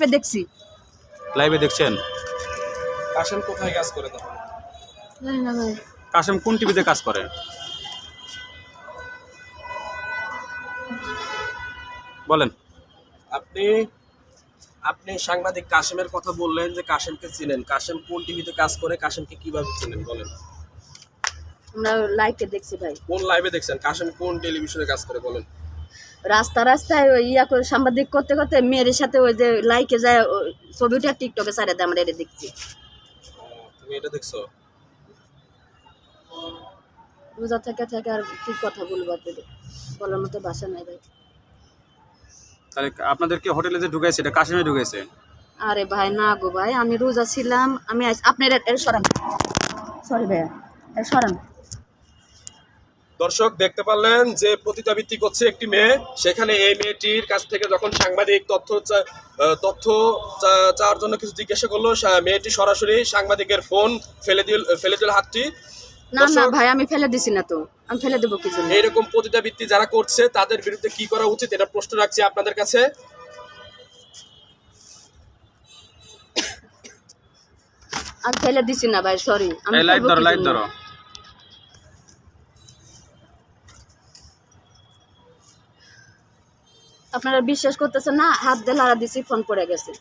লাইভে দেখছি। লাইভে দেখছেন? কাশেম কোথায় কাজ করে তখন? জানি না ভাই। কাশেম কোন টিভিতে কাজ করে? বলেন। আপনি আপনি সাংবাদিক কাশেমের কথা বললেন যে কাশেমকে চিনেন। কাশেম কোন টিভিতে কাজ করে কাশেমকে কীভাবে চিনেন বলেন। আমরা লাইভে দেখছি ভাই। কোন লাইভে দেখছেন? কাশেম কোন টেলিভিশনে কাজ করে বলেন। রাস্তা রাস্তায় ওই ইয়া করে সাংবাদিক করতে করতে মেয়ের সাথে ওই যে লাইকে যায় ছবিটা টিকটকে সারে দেয় আমরা এটা দেখছি। তুমি এটা দেখছ? রোজা থেকে থেকে আর কি কথা বলব আপনাদের বলার মতো ভাষা নাই ভাই। তাহলে আপনাদেরকে হোটেলে যে ঢুকাইছে এটা কাশেমে ঢুকাইছে? আরে ভাই না গো ভাই আমি রোজা ছিলাম আমি আপনার এর সরান। সরি ভাইয়া এর সরান। দর্শক দেখতে পারলেন যে পতিতাবৃত্তি করছে একটি মেয়ে। সেখানে এই মেয়েটির কাছ থেকে যখন সাংবাদিক তথ্য তথ্য চাওয়ার জন্য কিছু জিজ্ঞাসা করল মেয়েটি সরাসরি সাংবাদিকের ফোন ফেলে দিল ফেলে দিল হাতটি। না না ভাই আমি ফেলে দিছি না তো। আমি ফেলে দেবো কি জন্য এইরকম পতিতাবৃত্তি যারা করছে তাদের বিরুদ্ধে কি করা উচিত এটা প্রশ্ন রাখছি আপনাদের কাছে। আমি ফেলে দিছি না ভাই সরি আমি লাইট ধরো লাইট ধরো। আপনারা বিশ্বাস করতেছেন না? হাত দিয়ে লাড়া দিছি ফোন পড়ে গেছে।